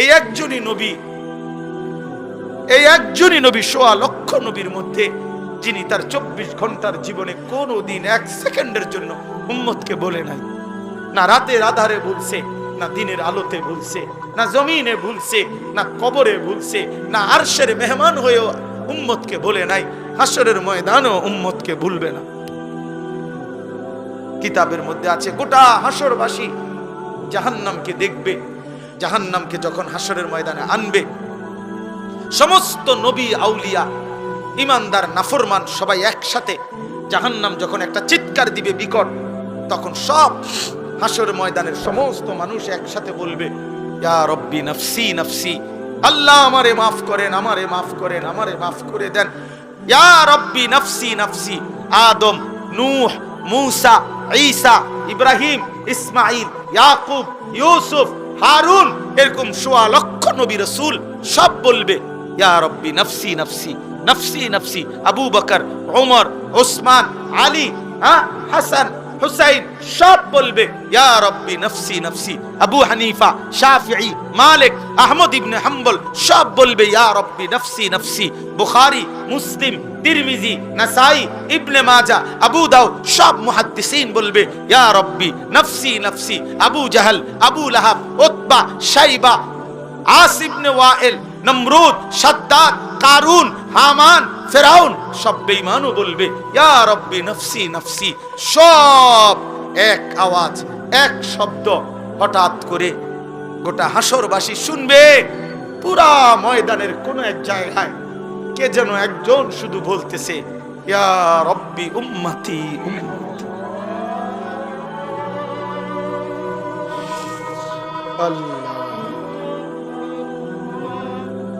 এই একজনই নবী। এই একজনই নবী সোয়া লক্ষ নবীর মধ্যে, যিনি তার চব্বিশ ঘণ্টার জীবনে কোনো দিন এক সেকেন্ডের জন্য উম্মতকে বলে নাই। না রাতের আধারে বলছে, না দিনের আলোতে ভুলছে না জমিনে ভুলছে না কবরে ভুলছে না আরশের মেহমান হয়েও উম্মতকে বলে নাই হাসরের ময়দানও উম্মতকে ভুলবে না। কিতাবের মধ্যে আছে, গোটা হাসরবাসী জাহান্নামকে দেখবে জাহান্নামকে যখন হাসরের ময়দানে আনবে, সমস্ত নবী, আউলিয়া, ইমানদার, নাফরমান সবাই একসাথে জাহান্নাম যখন একটা চিৎকার দিবে বিকট, তখন সব হাসর ময়দানের সমস্ত মানুষ একসাথে বলবে, ইয়া রব্বি নফসি নফসি, আল্লাহ আমারে মাফ করেন, আমারে মাফ করেন, আমারে মাফ করে দেন। ইয়া রব্বি নফসি নফসি, আদম, নূহ, মূসা, ঈসা, ইব্রাহিম ইসমাইল ইয়াকুব, ইউসুফ হারুন, এরকম সোয়া লক্ষ নবী রসুল সব বলবে, ইয়া রব্বি, নফসি নফসি নফসি নফসি, আবু বকর ওমর ওসমান, আলী হ্যাঁ হাসান, হুসাইন সব বলবে ইয়া রব্বি নফসি নফসি আবু হানিফা শাফিঈ মালিক আহমদ ইবনে হাম্বল সব বলবে ইয়া রব্বি নফসি নফসি বুখারী মুসলিম তিরমিজি নাসাই ইবনে মাজা আবু দাউদ সব মুহাদ্দিসিন বলবে ইয়া রব্বি নফসি নফসি Abu Jahl Abu Lahab Utba Shaiba আসিবনে Wail Nimrod Shaddad Qarun Haman Firaun সব বেঈমানও বলবে ইয়া রব্বি নফসি নফসি সব এক আওয়াজ, এক শব্দ হঠাৎ করে গোটা হাসরবাসী শুনবে, পুরা ময়দানের কোন এক জায়গায় কে যেন একজন শুধু বলতেছে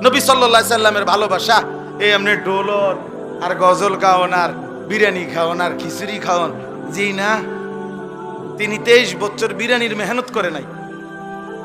নবী সাল্লামের ভালোবাসা এই এমনি ডোলর আর গজল খাওয়ান আর বিরিয়ানি খাওয়ান আর খিচুড়ি খাওয়ান জি না? তিনি তেইশ বছর বিরিয়ানির মেহনত করে নাই।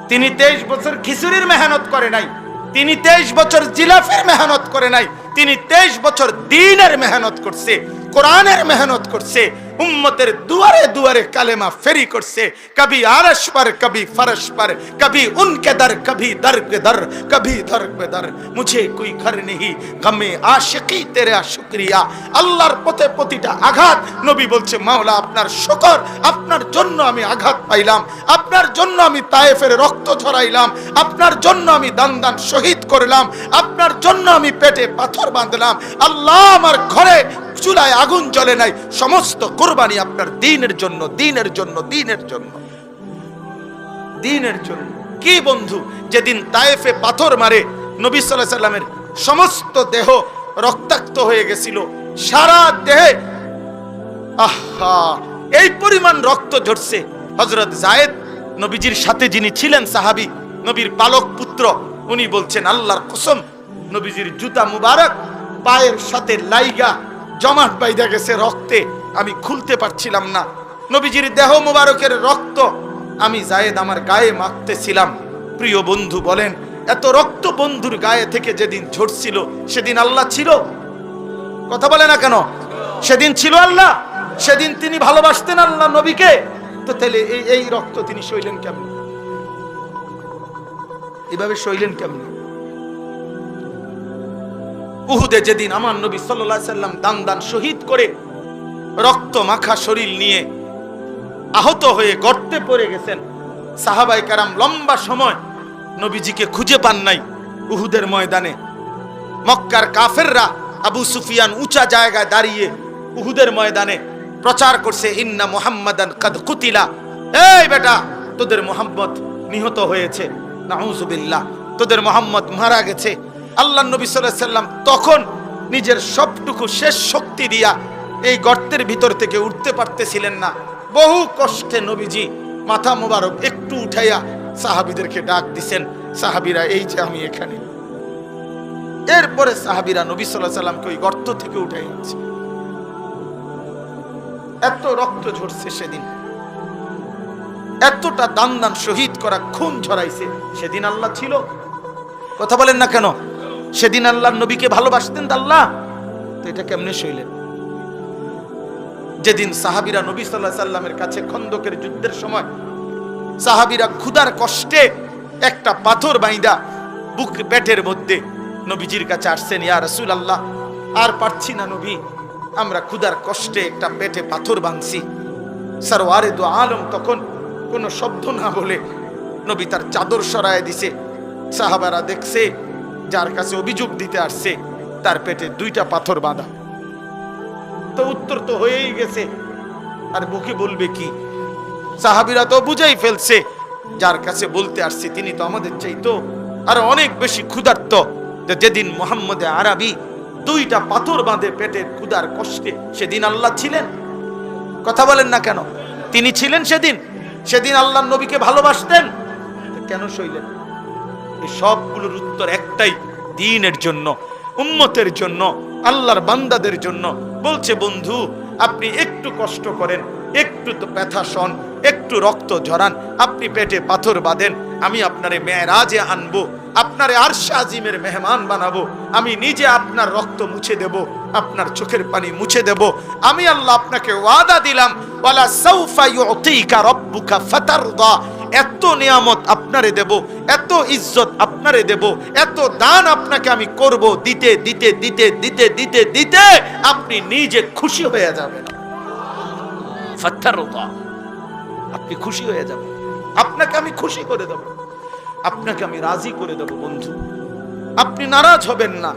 তিনি তেইশ বছর খিচুড়ির মেহনত করে নাই। তিনি তেইশ বছর জিলাফের মেহনত করে নাই। তিনি তেইশ বছর দিনের মেহনত করছে। কোরআনের মেহনত করছে উম্মতের দুয়ারে দুয়ারে কালেমা ফেরি করছে কবি আরশ पर कभी फरश पर कभी उनके दर कभी दर के दर कभी दर पे दर मुझे कोई घर नहीं गमे आशिकी तेरे শুকরিয়া আল্লাহর পথে প্রতিটা আঘাত নবী বলছে মাওলা আপনার শুকর আপনার জন্য আমি আঘাত পাইলাম আপনার জন্য আমি তায়েফের রক্ত ঝরাইলাম আপনার জন্য আমি দান দান শহীদ করলাম আপনার জন্য আমি পেটে পাথর বাঁধলাম আল্লাহ আমার ঘরে চুলায় আগুন জ্বলে নাই। সমস্ত কোরবানি আপনার দিনের জন্য দিনের জন্য দিনের জন্য। দিনের জন্য। কি বন্ধু, যেদিন তায়েফে পাথর মারে, নবী সাল্লাহ সাল্লামের সমস্ত দেহ রক্তাক্ত হয়ে গেছিল। সারা দেহে। আহা, এই পরিমাণ রক্ত ঝরছে। হজরত জায়েদ নবীজির সাথে যিনি ছিলেন সাহাবি, নবীর পালক পুত্র, উনি বলছেন, আল্লাহর কসম, নবীজির জুতা মুবারক, পায়ের সাথে লাইগা জমাট বাইদা গেছে রক্তে, আমি খুলতে পারছিলাম না। নবীজির দেহ মুবারকের রক্ত, আমি জায়েদ আমার গায়ে মাখতেছিলাম। প্রিয় বন্ধু বলেন, এত রক্ত বন্ধুর গায়ে থেকে যেদিন ঝরছিল, সেদিন আল্লাহ ছিল? কথা বলে না কেন? সেদিন ছিল আল্লাহ, সেদিন তিনি ভালোবাসতেন আল্লাহ নবীকে। তো তাহলে এই এই রক্ত তিনি সইলেন কেমন? এভাবে সইলেন কেমন? উহুদে যেদিন আমার নবী সাল্লাহ সাল্লাম দান দান শহীদ করে রক্ত মাখা শরীর নিয়ে আহত হয়ে গর্তে পড়ে গেছেন সাহাবাই কারাম লম্বা সময় নবীজিকে খুঁজে পান নাই উহুদের ময়দানে। মক্কার কাফেররা আবু সুফিয়ান উঁচা জায়গায় দাঁড়িয়ে উহুদের ময়দানে প্রচার করছে, ইন্না মুহাম্মাদান কাদ কুতিলা। এই বেটা, তোদের মোহাম্মদ নিহত হয়েছে, নাউজুবিল্লাহ, তোদের মোহাম্মদ মারা গেছে। আল্লাহ নবী সাল্লাম তখন নিজের সবটুকু শেষ শক্তি দিয়া এই গর্তের ভিতর থেকে উঠতে পারতেছিলেন না। বহু কষ্টে নবীজি মাথা মোবারক একটু উঠাইয়া সাহাবিদেরকে ডাক দিছেন, সাহাবিরা, এই যে আমি এখানে। এরপরে সাহাবিরা নবী সাল্লাহ সাল্লামকে ওই গর্ত থেকে উঠে এত রক্ত ঝরছে সেদিন। এতটা দান দান শহীদ করা খুন ঝরাইছে সেদিন আল্লাহ ছিল। কথা বলেন না কেন? সেদিন আল্লাহ নবীকে ভালোবাসতেন আল্লাহ? তো এটা কেমনে শৈলেন যেদিন সাহাবিরা নবী সাল্লাহ সাল্লামের কাছে খন্দকের যুদ্ধের সময় সাহাবিরা ক্ষুধার কষ্টে একটা পাথর বাইন্দা বুক পেটের মধ্যে নবীজির কাছে আসছেন, ইয়া রসুল আল্লাহ আর পারছি না নবী, আমরা ক্ষুধার কষ্টে একটা পেটে পাথর বাঁধছি। সারোয়ারে দু আলম তখন কোনো শব্দ না বলে নবী তার চাদর সরায় দিছে। সাহাবারা দেখছে যার কাছে অভিযোগ দিতে আসছে, তার পেটে দুইটা পাথর বাঁধা। তো উত্তর তো হয়েই গেছে। আর বুকে বলবে কি? সাহাবিরা তো বুঝেই ফেলছে, যার কাছে বলতে আসছে তিনি তো আমাদের চাইতো, আর অনেক বেশি ক্ষুধার্ত যেদিন মোহাম্মদ আরবি দুইটা পাথর বাঁধে পেটের ক্ষুধার কষ্টে, সেদিন আল্লাহ ছিলেন। কথা বলেন না কেন? তিনি ছিলেন সেদিন। সেদিন আল্লাহ নবীকে ভালোবাসতেন। কেন সইলেন? সবগুলোর উত্তর একটাই, দিনের জন্য, উম্মতের জন্য, আল্লাহর বান্দাদের জন্য। বলছে, বন্ধু, আপনি একটু কষ্ট করেন, একটু তো ব্যথা শন একটু রক্ত ঝরান, আপনি পেটে পাথর বাঁধেন, আমি আপনারে মেয়েরাজে আনব, আপনারে আরশে মেহমান বানাবো, আমি নিজে আপনার রক্ত মুছে দেব, আপনার চোখের পানি মুছে দেব, আমি আল্লাহ আপনাকে ওয়াদা দিলাম, ওয়ালা সাউফা ইউতিকা রাব্বুকা ফাতারদা এত নিয়ামত আপনারে দেব এত ইজ্জত আপনারে দেব এত দান আপনাকে আমি করব দিতে দিতে দিতে দিতে দিতে দিতে আপনি নিজে খুশি হয়ে যাবেন। আপনি খুশি হয়ে যাবেন। আপনাকে আমি খুশি করে দেব আপনাকে আমি রাজি করে দেব বন্ধু। আপনি নারাজ হবেন না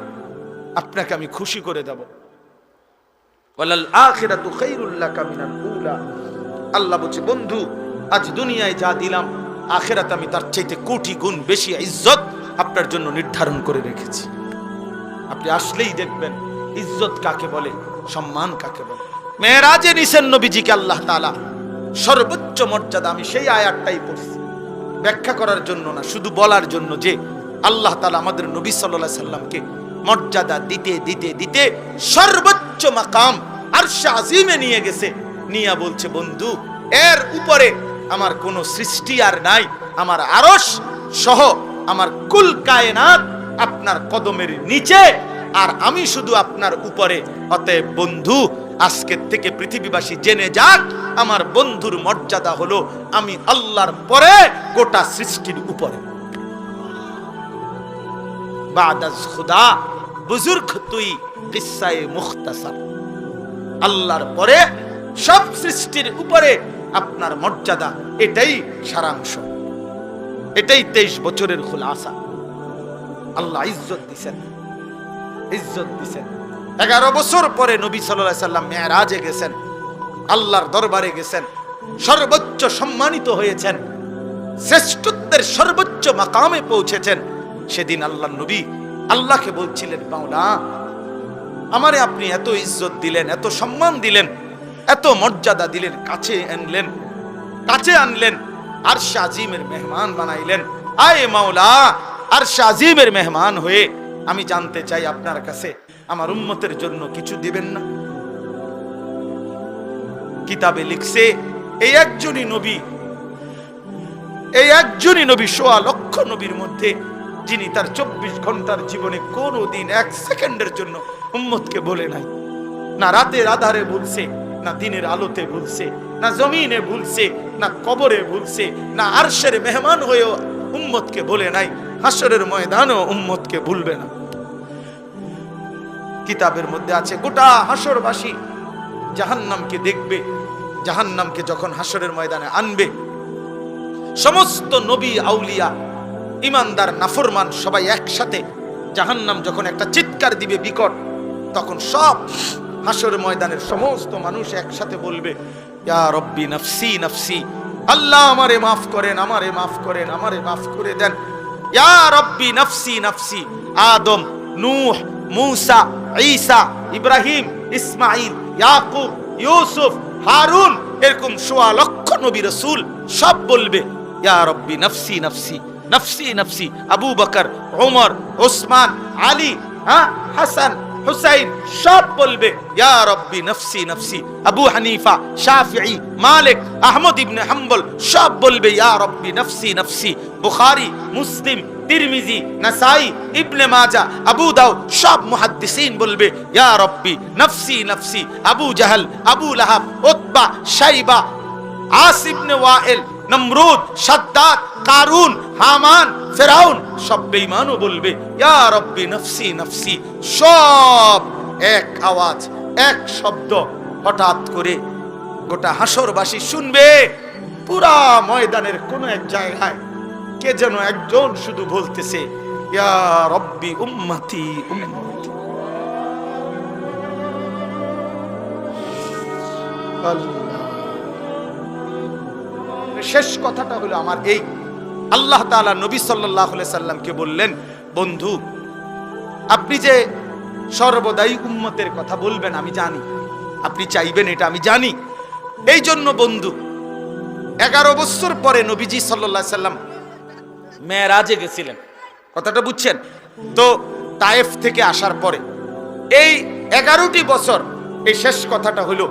আপনাকে আমি খুশি করে দেব। আল্লাহ বলছে বন্ধু আজ দুনিয়ায় যা দিলাম, আখেরাতে আমি তার চাইতে কোটি গুণ বেশি ইজ্জত আপনার জন্য নির্ধারণ করে রেখেছি। আপনি আসলেই দেখবেন ইজ্জত কাকে বলে, সম্মান কাকে বলে। মেয়েরাজে নিছেন নবীজিকে আল্লাহ তাআলা। সর্বোচ্চ মর্যাদা, আমি সেই আয়াতটাই পড়ছি। ব্যাখ্যা করার জন্য না, শুধু বলার জন্য যে আল্লাহ তাআলা আমাদের নবী আলাইহি সাল্লামকে মর্যাদা দিতে দিতে দিতে সর্বোচ্চ মাকাম আরশে আজিমে নিয়ে গেছে। নিয়া বলছে, বন্ধু, এর উপরে আমার কোনো সৃষ্টি আর নাই, আমার আরস সহ আমার কুল কায়নাত আপনার কদমের নিচে, আর আমি শুধু আপনার উপরে। অতএব বন্ধু আজকের থেকে পৃথিবীবাসী জেনে যাক, আমার বন্ধুর মর্যাদা হলো আমি আল্লাহর পরে গোটা সৃষ্টির উপরে। বাদাজ খুদা, বুজুর্গ তুই কিসায়ে মুখতাসার। আল্লাহর পরে সব সৃষ্টির উপরে আপনার মর্যাদা, এটাই সারাংশ। এটাই তেইশ বছরের খুলাসা। আল্লাহ ইজ্জত দিছেন। ইজ্জত দিছেন। এগারো বছর পরে নবী সাল্লাহ সাল্লাম মেয়ারাজে গেছেন। আল্লাহর দরবারে গেছেন। সর্বোচ্চ সম্মানিত হয়েছেন। শ্রেষ্ঠত্বের সর্বোচ্চ মাকামে পৌঁছেছেন। সেদিন আল্লাহ নবী আল্লাহকে বলছিলেন, মাওলা, আমারে আপনি এত ইজ্জত দিলেন, এত সম্মান দিলেন এত মর্যাদা দিলেন, কাছে আনলেন কাছে আনলেন আর আজিমের মেহমান বানাইলেন। আয় মাওলা আর আজিমের মেহমান হয়ে আমি জানতে চাই আপনার কাছে, আমার উম্মতের জন্য কিছু দিবেন না? কিতাবে লিখছে, এই একজনই নবী, এই একজনই নবী, সোয়া লক্ষ নবীর মধ্যে, যিনি তার চব্বিশ ঘণ্টার জীবনে কোনো দিন এক সেকেন্ডের জন্য উম্মতকে বলে নাই। না রাতের আধারে বলছে না দিনের আলোতে ভুলছে, না জমিনে ভুলছে, না কবরে ভুলছে, না আরশের মেহমান হয়েও উম্মতকে বলে নাই হাসরের ময়দানও উম্মতকে ভুলবে না। কিতাবের মধ্যে আছে, গোটা হাসরবাসী জাহান্নামকে দেখবে, জাহান্নামকে যখন হাসরের ময়দানে আনবে, সমস্ত নবী, আউলিয়া, ইমানদার, নাফরমান সবাই একসাথে জাহান্নাম যখন একটা চিৎকার দিবে বিকট, তখন সব হাসর ময়দানের সমস্ত মানুষ একসাথে বলবে, ইয়া রব্বি নফসি নফসি, আল্লাহ আমারে মাফ করেন, আমারে মাফ করেন, আমারে মাফ করে দেন। ইয়া রব্বি নফসি নফসি, আদম, নূহ, মূসা, ঈসা, ইব্রাহিম ইসমাইল ইয়াকুব, ইউসুফ, হারুন, এরকম সোয়া লক্ষ নবী রসুল সব বলবে, ইয়া রব্বি নফসি নফসি নফসি নফসি, আবু বকর ওমর ওসমান, আলী হ্যাঁ হাসান হুসাইন সব বলবে ইয়া রব্বি নফসি নফসি আবু হানিফা শাফিঈ মালিক আহমদ ইবনে হাম্বল সব বলবে ইয়া রব্বি নফসি নফসি বুখারী মুসলিম তিরমিজি নাসাই ইবনে মাজা আবু দাউদ সব মুহাদ্দিসিন বলবে ইয়া রব্বি নফসি নফসি Abu Jahl Abu Lahab Utba Shaiba আসিবনে Wail Nimrod Shaddad Qarun, Haman, ফেরাউন, সব বেঈমানও বলবে, ইয়া রব্বি নফসি নফসি সব এক আওয়াজ, এক শব্দ হঠাৎ করে গোটা হাসরবাসী শুনবে, পুরা ময়দানের কোন এক জায়গায় কে যেন একজন শুধু বলতেছে, ইয়া রব্বি উম্মতি উম্মতি আল্লাহ। শেষ কথাটা হলো আমার এই। আল্লাহ তাআলা নবী আলাইহি সাল্লামকে বললেন, বন্ধু, আপনি যে সর্বদাই উম্মতের কথা বলবেন, আমি জানি। আপনি চাইবেন এটা, আমি জানি। এই জন্য বন্ধু, এগারো বছর পরে নবীজি সাল্লাহ সাল্লাম মেয়েরাজে গেছিলেন। কথাটা বুঝছেন? তো তায়েফ থেকে আসার পরে এই এগারোটি বছর, এই শেষ কথাটা হলো,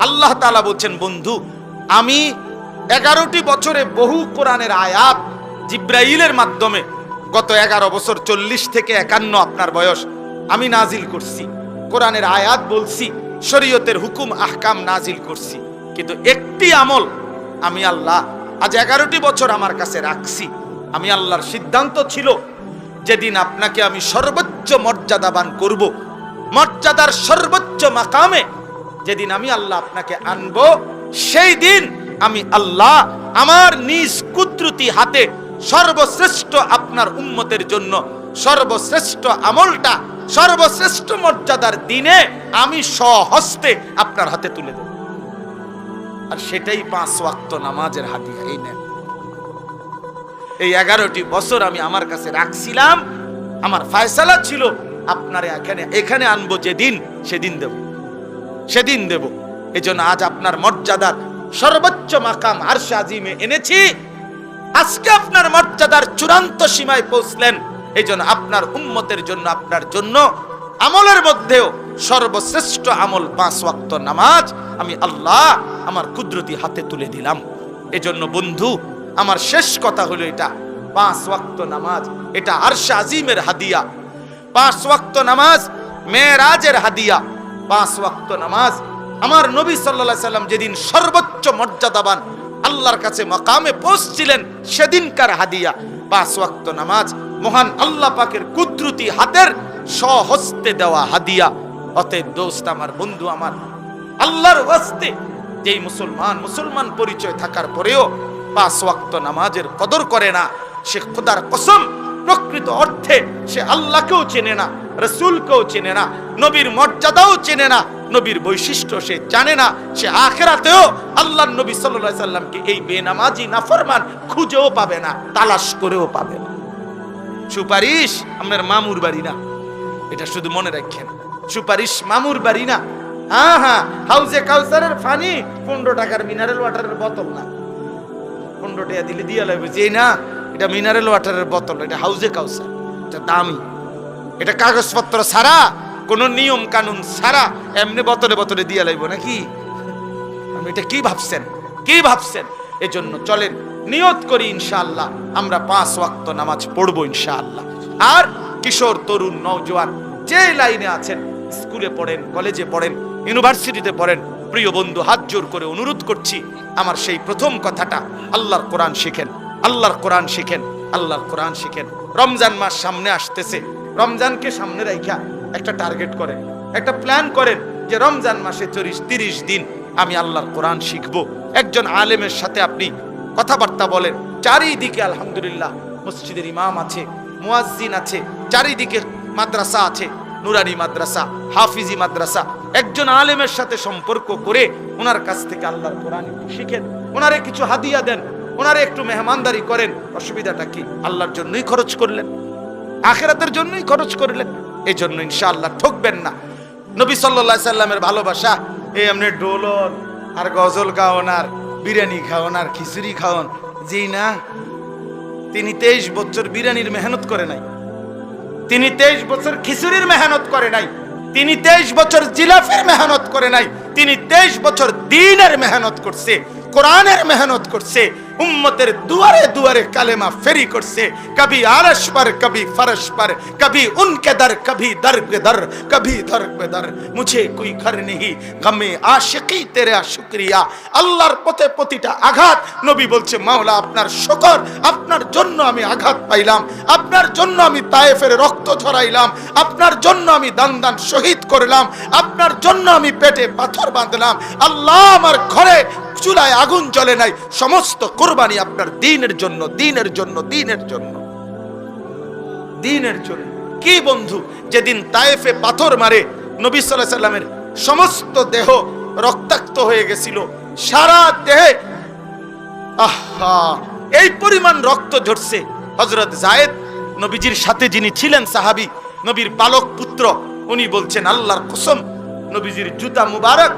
আল্লাহ তালা বলছেন, বন্ধু, আমি এগারোটি বছরে বহু কোরআনের আয়াত জিব্রাইলের মাধ্যমে গত এগারো বছর চল্লিশ থেকে একান্ন আপনার বয়স আমি নাজিল করছি। কোরআনের আয়াত বলছি, শরীয়তের হুকুম, আহকাম নাজিল করছি। কিন্তু একটি আমল আমি আল্লাহ আজ এগারোটি বছর আমার কাছে রাখছি। আমি আল্লাহর সিদ্ধান্ত ছিল, যেদিন আপনাকে আমি সর্বোচ্চ মর্যাদাবান করব। মর্যাদার সর্বোচ্চ মাকামে যেদিন আমি আল্লাহ আপনাকে আনব, সেই দিন আমি আল্লাহ আমার নিজ কুদরতি হাতে সর্বশ্রেষ্ঠ আপনার উম্মতের জন্য সর্বশ্রেষ্ঠ আমলটা, সর্বশ্রেষ্ঠ মর্যাদার দিনে আমি স্বহস্তে আপনার হাতে তুলে দেব। আর সেটাই পাঁচ ওয়াক্ত নামাজের হাতিয়া এই নেন। এই এগারোটি বছর আমি আমার কাছে রাখছিলাম, আমার ফায়সালা ছিল, আপনার এখানে এখানে আনব যেদিন, সেদিন দেব। সেদিন দেব। এই জন্য আজ আপনার মর্যাদার সর্বোচ্চ মাকাম আরশে আজিমে এনেছি। আজকে আপনার মর্যাদার চূড়ান্ত সীমায় পৌঁছলেন। এই জন্য আপনার উম্মতের জন্য, আপনার জন্য আমলের মধ্যেও সর্বশ্রেষ্ঠ আমল পাঁচ ওয়াক্ত নামাজ আমি আল্লাহ আমার কুদরতি হাতে তুলে দিলাম। এজন্য বন্ধু, আমার শেষ কথা হলো এটা। পাঁচ ওয়াক্ত নামাজ, এটা আরশে আজিমের হাদিয়া। পাঁচ ওয়াক্ত নামাজ, মেয়েরাজের হাদিয়া। পাঁচ ওয়াক্ত নামাজ আমার নবী সাল্লাল্লাহু সাল্লাম যেদিন সর্বোচ্চ মর্যাদাবান আল্লাহর কাছে মকামে পৌঁছছিলেন, সেদিনকার হাদিয়া। পাঁচ ওয়াক্ত নামাজ, মহান আল্লাহ পাকের কুদরতি হাতের স্বহস্তে দেওয়া হাদিয়া। অতএব দোস্ত আমার, বন্ধু আমার, আল্লাহর ওয়াস্তে যেই মুসলমান মুসলমান পরিচয় থাকার পরেও পাঁচ ওয়াক্ত নামাজের কদর করে না। সে খোদার কসম, প্রকৃত অর্থে সে আল্লাহকেও চেনে না, রসুলকেও চেনে না, নবীর মর্যাদাও চেনে না। নবীর বৈশিষ্ট্য সে জানে না, সে আখেরাতেও আল্লাহ নবী সাল্লাল্লাহু সাল্লামকে এই বেনামাজি, নাফরমান খুঁজেও পাবে না, তালাশ করেও পাবে না। সুপারিশ আপনার মামুর বাড়ি না, এটা শুধু মনে রাখেন। সুপারিশ মামুর বাড়ি না হ্যাঁ হ্যাঁ হাউজে কাউসারের ফানি, পনেরো টাকার মিনারেল ওয়াটারের বোতল না। পনেরো টাকা দিলে দিয়ে লাগবে, যে না, এটা মিনারেল ওয়াটারের বোতল এটা হাউজে কাউসার, এটা দামি। এটা কাগজপত্র ছাড়া কোনো নিয়ম কানুন ছাড়া এমনি বোতলে বোতলে দিয়ে লাগবে নাকি? আপনি এটা কি ভাবছেন? কি ভাবছেন? এজন্য চলেন, নিয়ত করি ইনশাআল্লাহ, আমরা পাঁচ ওয়াক্ত নামাজ পড়ব ইনশাআল্লাহ। আর কিশোর, তরুণ, নওজোয়ান, যে লাইনে আছেন, স্কুলে পড়েন, কলেজে পড়েন, ইউনিভার্সিটিতে পড়েন, প্রিয় বন্ধু, হাত জোর করে অনুরোধ করছি, আমার সেই প্রথম কথাটা, আল্লাহর কোরআন শিখেন, আল্লাহর কোরআন শিখেন, আল্লাহর কোরআন শিখেন। রমজান মাস সামনে আসতেছে, রমজানকে সামনে রাইখা একটা টার্গেট করেন, একটা প্ল্যান করেন যে রমজান মাসে চল্লিশ, তিরিশ দিন আমি আল্লাহর কোরআন শিখব। একজন আলেমের সাথে আপনি কথাবার্তা বলেন, চারিদিকে আলহামদুলিল্লাহ মসজিদের ইমাম আছে, মুয়াজ্জিন আছে, চারিদিকে মাদ্রাসা আছে, নুরানি মাদ্রাসা, হাফিজি মাদ্রাসা। একজন আলেমের সাথে সম্পর্ক করে ওনার কাছ থেকে আল্লাহর কোরআন শিখেন, ওনারে কিছু হাদিয়া দেন, ওনারে একটু মেহমানদারি করেন। অসুবিধাটা কি? আল্লাহর জন্যই খরচ করলেন, আখেরাতের জন্যই খরচ করলেন। এই জন্য ইনশাআল্লাহ ঠকবেন না। নবী সাল্লাহ সাল্লামের ভালোবাসা, এই এমনি ডোলন আর গজল গাওন আর বিরিয়ানি খাওয়ান আর খিচুড়ি খাওয়ান যেই না। তিনি তেইশ বছর বিরিয়ানির মেহনত করে নাই। তিনি তেইশ বছর খিচুড়ির মেহনত করে নাই। তিনি তেইশ বছর জিলাফের মেহনত করে নাই। তিনি তেইশ বছর দিনের মেহনত করছে, কোরআনের মেহনত করছে। উম্মতের দুয়ারে দুয়ারে কালেমা ফেরি করছে। কবি আরশ পর, কবি ফরশ পর, কবি উনকে দর কবি দর পে দর কবি দর পে দর মুঝে কোই ঘর নেহি গমে আশিকি তেরা শুকরিয়া। আল্লাহর পথে প্রতিটা আঘাত, নবী বলছে, মাওলা, আপনার শকর, আপনার জন্য আমি আঘাত পাইলাম। আপনার জন্য আমি তায়েফের রক্ত ছড়াইলাম। আপনার জন্য আমি দান দান শহীদ করলাম। আপনার জন্য আমি পেটে পাথর বাঁধলাম। আল্লাহ আমার ঘরে চুলায় আগুন জ্বলে নাই। সমস্ত কোরআন কোরবানি আপনার দিনের জন্য দিনের জন্য দিনের জন্য। দিনের জন্য। কি বন্ধু? যেদিন তায়েফে পাথর মারে, নবী সাল্লাহ সাল্লামের সমস্ত দেহ রক্তাক্ত হয়ে গেছিল। সারা দেহে, আহা! এই পরিমাণ রক্ত ঝরছে। হজরত জায়েদ নবীজির সাথে যিনি ছিলেন সাহাবী, নবীর পালক পুত্র, উনি বলছেন, আল্লাহর কসম, নবীজির জুতা মুবারক,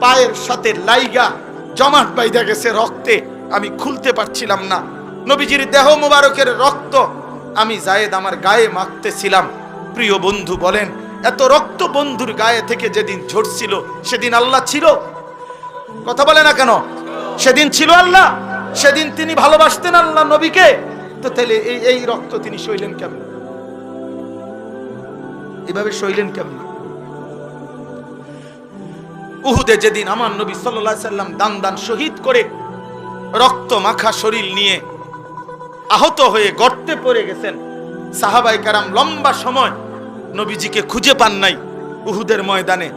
পায়ের সাথে লাইগা জমাট বাইদা গেছে রক্তে। আমি খুলতে পারছিলাম না। নবীজির দেহ মুবারকের রক্ত আমি জায়েদ আমার গায়ে মাখতেছিলাম। প্রিয় বন্ধু বলেন, এত রক্ত বন্ধুর গায়ে থেকে যেদিন ঝরছিল, সেদিন আল্লাহ ছিল? কথা বলে না কেন? সেদিন ছিল আল্লাহ, সেদিন তিনি ভালোবাসতেন আল্লাহ নবীকে। তো তাহলে এই এই রক্ত তিনি সইলেন কেমন? এভাবে সইলেন কেমন? উহুদে যেদিন আমার নবী সাল্লাল্লাহু সাল্লাম দান দান শহীদ করে রক্ত মাখা শরীর নিয়ে আহত হয়ে গর্তে পড়ে গেছেন। সাহাবাই কারাম লম্বা সময় নবীজিকে খুঁজে পান নাই উহুদের ময়দানে।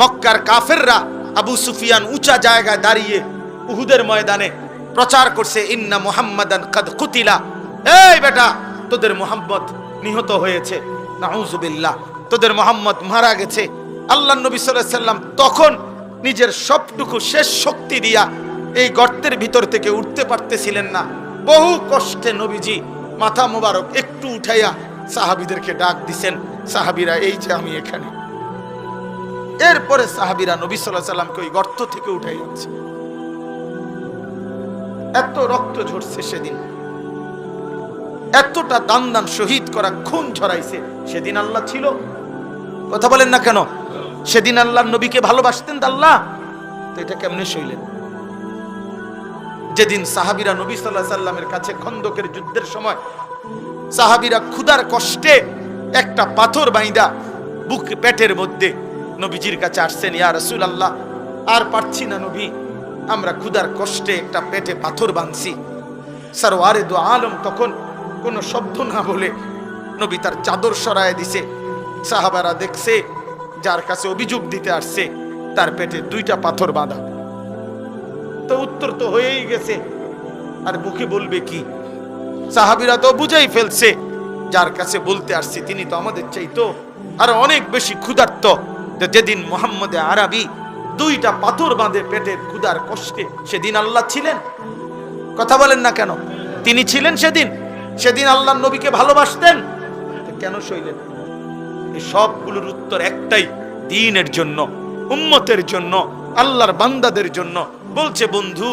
মক্কার কাফেররা আবু সুফিয়ান উঁচা জায়গায় দাঁড়িয়ে উহুদের ময়দানে প্রচার করছে, ইন্না মোহাম্মদান কাদ কুতিলা। এই বেটা, তোদের মোহাম্মদ নিহত হয়েছে। নাউজুবিল্লাহ তোদের মোহাম্মদ মারা গেছে। আল্লাহ নবী সাল্লাম তখন নিজের সবটুকু শেষ শক্তি দিয়া এই গর্তের ভিতর থেকে উঠতে পারতেছিলেন না। বহু কষ্টে নবীজি মাথা মোবারক একটু উঠাইয়া সাহাবীদেরকে ডাক দিছেন, সাহাবীরা, এই যে আমি এখানে। এরপরে সাহাবীরা নবী আলাইহি সাল্লামকে ওই গর্ত থেকে উঠাই যাচ্ছে এত রক্ত ঝরছে সেদিন। এতটা দান দান শহীদ করা খুন ঝরাইছে সেদিন আল্লাহ ছিল। কথা বলেন না কেন? সেদিন আল্লাহ নবীকে ভালোবাসতেন আল্লাহ। তো এটা কেমনে সইলেন? যেদিন সাহাবিরা নবী সাল্লাহ সাল্লামের কাছে খন্দকের যুদ্ধের সময় সাহাবিরা ক্ষুধার কষ্টে একটা পাথর বাইন্দা বুক পেটের মধ্যে নবীজির কাছে আসছেন, ইয়া রসুল আল্লাহ আর পারছি না নবী, আমরা ক্ষুধার কষ্টে একটা পেটে পাথর বাঁধছি। স্যার ওয়ারে দো আলম তখন কোনো শব্দ না বলে নবী তার চাদর সরায় দিছে। সাহাবারা দেখছে, যার কাছে অভিযোগ দিতে আসছে, তার পেটে দুইটা পাথর বাঁধা। তো উত্তর তো হয়েই গেছে। আর বুকে বলবে কি? সাহাবিরা তো বুঝেই ফেলছে। যার কাছে বলতে আসছে, তিনি তো আমাদের চাইতো। আর অনেক বেশি ক্ষুধার্ত। যেদিন মোহাম্মদে আরবি দুইটা পাথর বাঁধে পেটের ক্ষুধার কষ্টে, সেদিন আল্লাহ ছিলেন। কথা বলেন না কেন? তিনি ছিলেন সেদিন। সেদিন আল্লাহ নবীকে ভালোবাসতেন। কেন সইলেন? সবগুলোর উত্তর একটাই, দিনের জন্য, উম্মতের জন্য। আল্লাহর বান্দাদের জন্য বলছে, বন্ধু,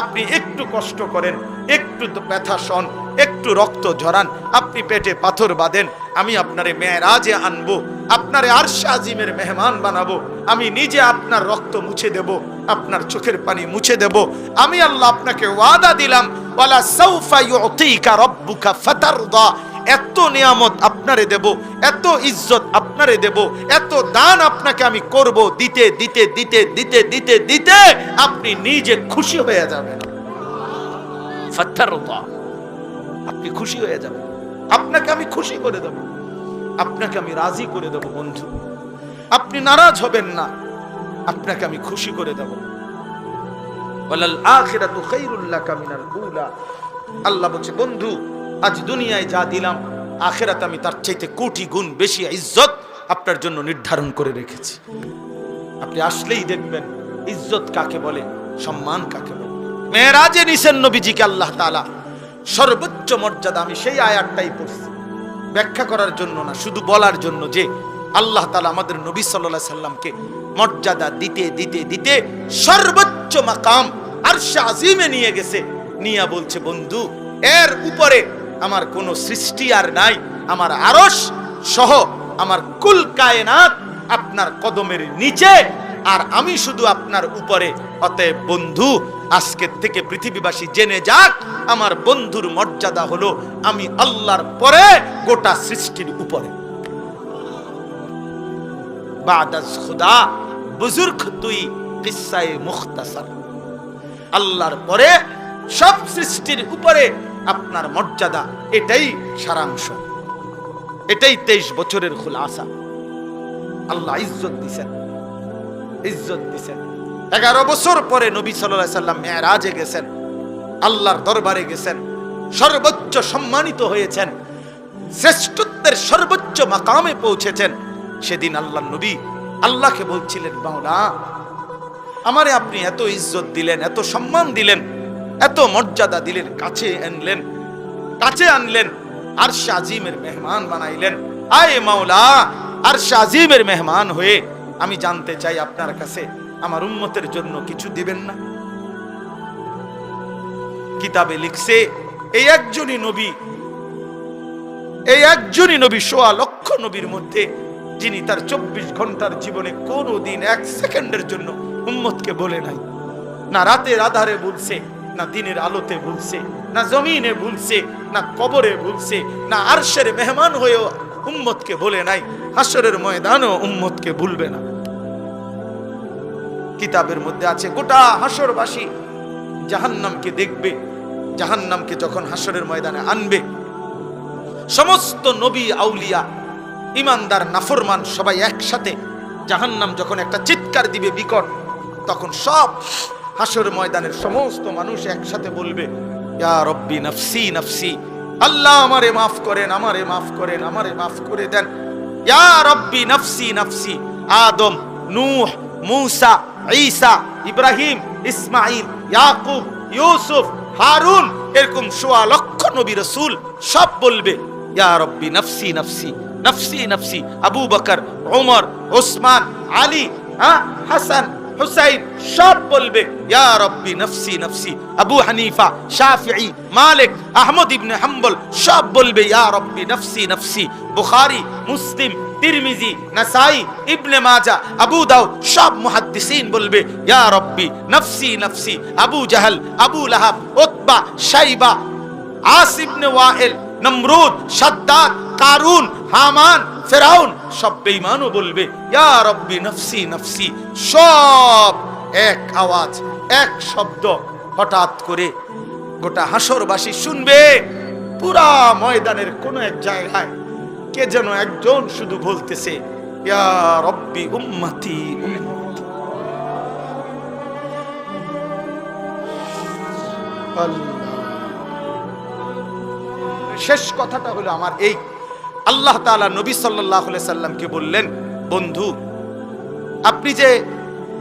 আপনি একটু কষ্ট করেন, একটু ব্যথা শন একটু রক্ত ঝরান, আপনি পেটে পাথর বাঁধেন, আমি আপনারে মেয়েরাজে আনব, আপনারে আরশে আজিমের মেহমান বানাবো, আমি নিজে আপনার রক্ত মুছে দেব, আপনার চোখের পানি মুছে দেব, আমি আল্লাহ আপনাকে ওয়াদা দিলাম, ওয়ালা সাউফা ইউতিকা রব্বুকা ফাতারদা এত নিয়ামত আপনারে দেব এত ইজ্জত আপনারে দেব এত দান আপনাকে আমি করব দিতে দিতে দিতে দিতে দিতে দিতে আপনি নিজে খুশি হয়ে যাবেন। আপনি খুশি হয়ে যাবেন। আপনাকে আমি খুশি করে দেব। আপনাকে আমি রাজি করে দেব বন্ধু। আপনি নারাজ হবেন না। আপনাকে আমি খুশি করে দেব। ওয়ালাল আখিরাতু খায়রুল লাকা মিনাল উলা। আল্লাহ বলছে বন্ধু আজ দুনিয়ায় যা দিলাম, আখেরাত আমি তার চাইতে কোটি গুণ বেশি ইজ্জত আপনার জন্য নির্ধারণ করে রেখেছি। আপনি আসলেই দেখবেন ইজ্জত কাকে বলে, সম্মান কাকে বলে। মেয়েরাজে নিছেন নবীজিকে আল্লাহ তাআলা। সর্বোচ্চ মর্যাদা, আমি সেই আয়াতটাই পড়ছি। ব্যাখ্যা করার জন্য না, শুধু বলার জন্য যে আল্লাহ তাআলা আমাদের নবী সাল্লাল্লাহু সাল্লামকে মর্যাদা দিতে দিতে দিতে সর্বোচ্চ মাকাম আরশে আজিমে নিয়ে গেছে। নিয়া বলছে, বন্ধু, এর উপরে আমার কোনো সৃষ্টি আর নাই, আমার আরস সহ আমার কুল কায়নাত আপনার কদমের নিচে, আর আমি শুধু আপনার উপরে। অতএব বন্ধু, আজকের থেকে পৃথিবীবাসী জেনে যাক, আমার বন্ধুর মর্যাদা হলো আমি আল্লাহর পরে গোটা সৃষ্টির উপরে। বাদাস খুদা, বুজুর্গ তুই কিসায়ে মুখতাসার। আল্লাহর পরে সব সৃষ্টির উপরে আপনার মর্যাদা, এটাই সারাংশ। এটাই তেইশ বছরের খুলাসা। আল্লাহ ইজ্জত দিছেন। ইজ্জত দিছেন। এগারো বছর পরে নবী সাল্লাহ সাল্লাম মেয়ারাজে গেছেন। আল্লাহর দরবারে গেছেন। সর্বোচ্চ সম্মানিত হয়েছেন। শ্রেষ্ঠত্বের সর্বোচ্চ মাকামে পৌঁছেছেন। সেদিন আল্লাহ নবী আল্লাহকে বলছিলেন বাউলা আমারে আপনি এত ইজ্জত দিলেন, এত সম্মান দিলেন এত মর্যাদা দিলেন, কাছে আনলেন কাছে আনলেন আর আজিমের মেহমান বানাইলেন। আয় মাওলা আর আজিমের মেহমান হয়ে আমি জানতে চাই আপনার কাছে, আমার উম্মতের জন্য কিছু দিবেন না? কিতাবে লিখছে, এই একজনই নবী, এই একজনই নবী, সোয়া লক্ষ নবীর মধ্যে, যিনি তার চব্বিশ ঘণ্টার জীবনে কোনো দিন এক সেকেন্ডের জন্য উম্মতকে বলে নাই। না রাতের আধারে বলছে না দিনের আলোতে ভুলছে, না জমিনে ভুলছে, না কবরে ভুলছে, না আরশের মেহমান হয়েও উম্মতকে বলে নাই হাসরের ময়দানও উম্মতকে ভুলবে না। কিতাবের মধ্যে আছে, গোটা হাসরবাসী জাহান্নামকে দেখবে, জাহান্নামকে যখন হাসরের ময়দানে আনবে, সমস্ত নবী, আউলিয়া, ইমানদার, নাফরমান সবাই একসাথে জাহান্নাম যখন একটা চিৎকার দিবে বিকট, তখন সব হাসর ময়দানের সমস্ত মানুষ একসাথে বলবে, ইয়া রব্বি নফসি নফসি, আল্লাহ আমারে মাফ করেন, আমারে মাফ করেন, আমারে মাফ করে দেন। ইয়া রব্বি নফসি নফসি, আদম, নূহ, মূসা, ঈসা, ইব্রাহিম ইসমাইল ইয়াকুব, ইউসুফ, হারুন, এরকম সোয়া লক্ষ নবী রসুল সব বলবে, ইয়া রব্বি নফসি নফসি নফসি নফসি, আবু বকর ওমর ওসমান, আলী হ্যাঁ হাসান হুসাইন সব বলবে ইয়া রব্বি নফসি নফসি আবু হানিফা শাফিঈ মালিক আহমদ ইবনে হাম্বল সব বলবে ইয়া রব্বি নফসি নফসি বুখারী মুসলিম তিরমিজি নাসাই ইবনে মাজা আবু দাউদ সব মুহাদ্দিসিন বলবে ইয়া রব্বি নফসি নফসি Abu Jahl Abu Lahab Utba Shaiba আসিবনে Wail Nimrod Shaddad Qarun, Haman, ফেরাউন, সব বেঈমানও বলবে, ইয়া রব্বি নফসি নফসি। সব এক আওয়াজ, এক শব্দ হঠাৎ করে গোটা হাসরবাসী শুনবে, পুরা ময়দানের কোন এক জায়গায় কে যেন একজন শুধু বলতেছে, ইয়া রব্বি উম্মতি শেষ কথাটা হলো আমার এই আল্লাহ তাআলা নবী সাল্লাহ সাল্লামকে বললেন, বন্ধু, আপনি যে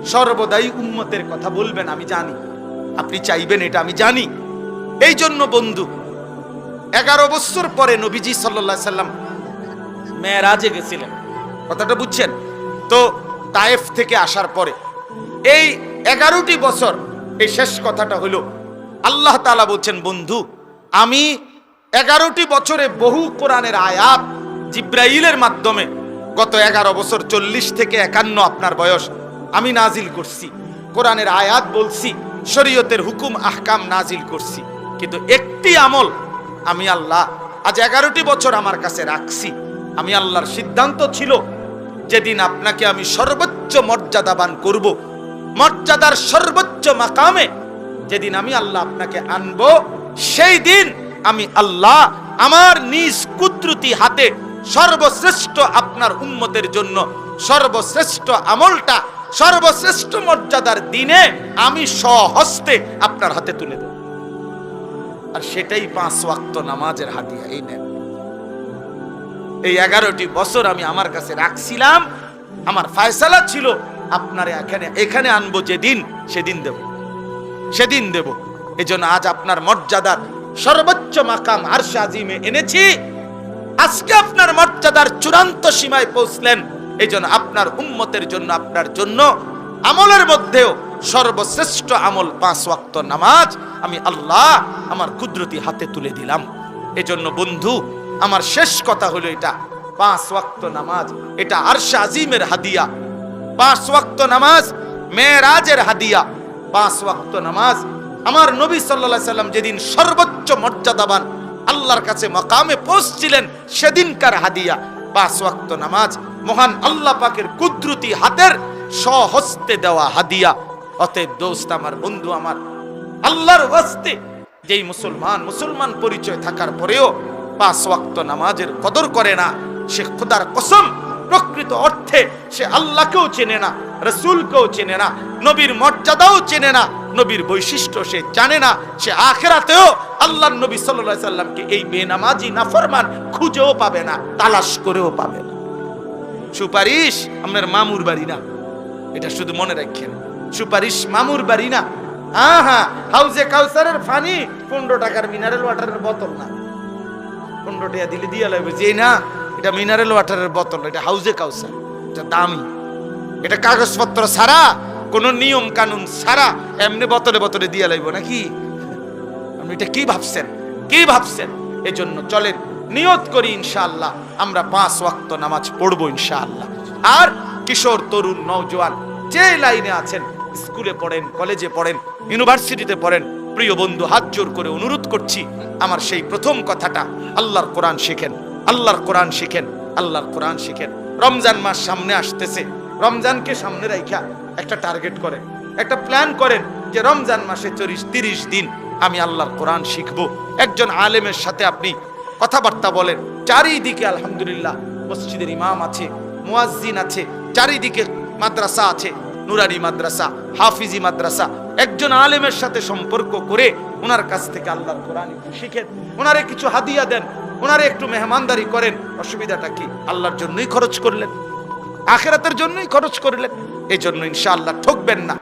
সর্বদাই উম্মতের কথা বলবেন, আমি জানি। আপনি চাইবেন এটা, আমি জানি। এই জন্য বন্ধু, এগারো বছর পরে নবীজি সাল্লাহ সাল্লাম মেয়েরাজে গেছিলেন। কথাটা বুঝছেন? তো তায়েফ থেকে আসার পরে এই এগারোটি বছর, এই শেষ কথাটা হলো, আল্লাহ তাআলা বলছেন, বন্ধু, আমি এগারোটি বছরে বহু কোরআনের আয়াত জিব্রাইলের মাধ্যমে গত এগারো বছর চল্লিশ থেকে একান্ন আপনার বয়স আমি নাজিল করছি। কোরআনের আয়াত বলছি, শরীয়তের হুকুম, আহকাম নাজিল করছি। কিন্তু একটি আমল আমি আল্লাহ আজ এগারোটি বছর আমার কাছে রাখছি। আমি আল্লাহর সিদ্ধান্ত ছিল, যেদিন আপনাকে আমি সর্বোচ্চ মর্যাদাবান করব। মর্যাদার সর্বোচ্চ মাকামে যেদিন আমি আল্লাহ আপনাকে আনব, সেই দিন আমি আল্লাহ আমার নিজ কুদরতি হাতে সর্বশ্রেষ্ঠ আপনার উম্মতের জন্য সর্বশ্রেষ্ঠ আমলটা, সর্বশ্রেষ্ঠ মর্যাদার দিনে আমি স্বহস্তে আপনার হাতে তুলে দেব। আর সেটাই পাঁচ ওয়াক্ত নামাজের হাতিয়া, এই নেন। এই এগারোটি বছর আমি আমার কাছে রাখছিলাম, আমার ফায়সালা ছিল, আপনার এখানে এখানে আনব যেদিন, সেদিন দেব। সেদিন দেব। এজন্য আজ আপনার মর্যাদার সর্বোচ্চ মাকাম আর আজিমে এনেছি। আজকে আপনার মর্যাদার চূড়ান্ত সীমায় পৌঁছলেন। এই জন্য আপনার উম্মতের জন্য, আপনার জন্য আমলের মধ্যেও সর্বশ্রেষ্ঠ আমল পাঁচ ওয়াক্ত নামাজ আমি আল্লাহ আমার কুদরতি হাতে তুলে দিলাম। এজন্য বন্ধু, আমার শেষ কথা হলো এটা। পাঁচ ওয়াক্ত নামাজ, এটা আরশা আজিমের হাদিয়া। পাঁচ ওয়াক্ত নামাজ, মেয়েরাজের হাদিয়া। পাঁচ ওয়াক্ত নামাজ আমার নবী সাল্লাল্লাহু সাল্লাম যেদিন সর্বোচ্চ মর্যাদাবান আল্লাহর কাছে মকামে পৌঁছছিলেন, সেদিনকার হাদিয়া, পাঁচ ওয়াক্ত নামাজ, মহান আল্লাহ পাকের কুদরতি হাতের স্বহস্তে দেওয়া হাদিয়া। অতএব দোস্ত আমার, বন্ধু আমার, আল্লাহর ওয়াস্তে যেই মুসলমান মুসলমান পরিচয় থাকার পরেও পাঁচ ওয়াক্ত নামাজের কদর করে না, সে খোদার কসম প্রকৃত অর্থে সে আল্লাহকেও চেনে না, রসুলকেও চেনে না নবীর মর্যাদাও চেনে না, নবীর বৈশিষ্ট্য সে জানে না, সে আখেরাতেও আল্লাহ নবী সাল্লাল্লাহু সাল্লামকে এই বেনামাজি, নাফরমান খুঁজেও পাবে না, তালাশ করেও পাবে না। সুপারিশ আপনার মামুর বাড়ি না, এটা শুধু মনে রাখেন। সুপারিশ মামুর বাড়ি না আহা হাউজে কাউসারের ফানি, পনেরো টাকার মিনারেল ওয়াটারের বোতল না। পনেরো টাকা দিলে দিয়া লাগবে, যে না, এটা মিনারেল ওয়াটারের বোতল এটা হাউজে কাউসার, এটা দামি। এটা কাগজপত্র ছাড়া কোনো নিয়ম কানুন ছাড়া এমনি বোতলে বোতলে দিয়া লাগবে নাকি? আপনি এটা কি ভাবছেন? কি ভাবছেন? এজন্য চলেন, নিয়ত করি ইনশাআল্লাহ, আমরা পাঁচ ওয়াক্ত নামাজ পড়ব ইনশাআল্লাহ। আর কিশোর, তরুণ, নওজোয়ান, যে লাইনে আছেন, স্কুলে পড়েন, কলেজে পড়েন, ইউনিভার্সিটিতে পড়েন, প্রিয় বন্ধু, হাত জোর করে অনুরোধ করছি, আমার সেই প্রথম কথাটা, আল্লাহর কোরআন শিখেন, আল্লাহর কোরআন শিখেন, আল্লাহর কোরআন শিখেন। রমজান মাস সামনে আসতেছে, রমজানকে সামনে রাইখা একটা টার্গেট করেন, একটা প্ল্যান করেন যে রমজান মাসে চল্লিশ, তিরিশ দিন আমি আল্লাহর কোরআন শিখব। একজন আলেমের সাথে আপনি কথাবার্তা বলেন, চারিদিকে আলহামদুলিল্লাহ মসজিদের ইমাম আছে, মুয়াজ্জিন আছে, চারিদিকে মাদ্রাসা আছে, নুরানি মাদ্রাসা, হাফিজি মাদ্রাসা। একজন আলেমের সাথে সম্পর্ক করে ওনার কাছ থেকে আল্লাহর কোরআন শিখেন, ওনারে কিছু হাদিয়া দেন, ওনারে একটু মেহমানদারি করেন। অসুবিধাটা কি? আল্লাহর জন্যই খরচ করলেন। আখেরাতের জন্যই খরচ করলেন। এই জন্য ইনশাআল্লাহ ঠকবেন না।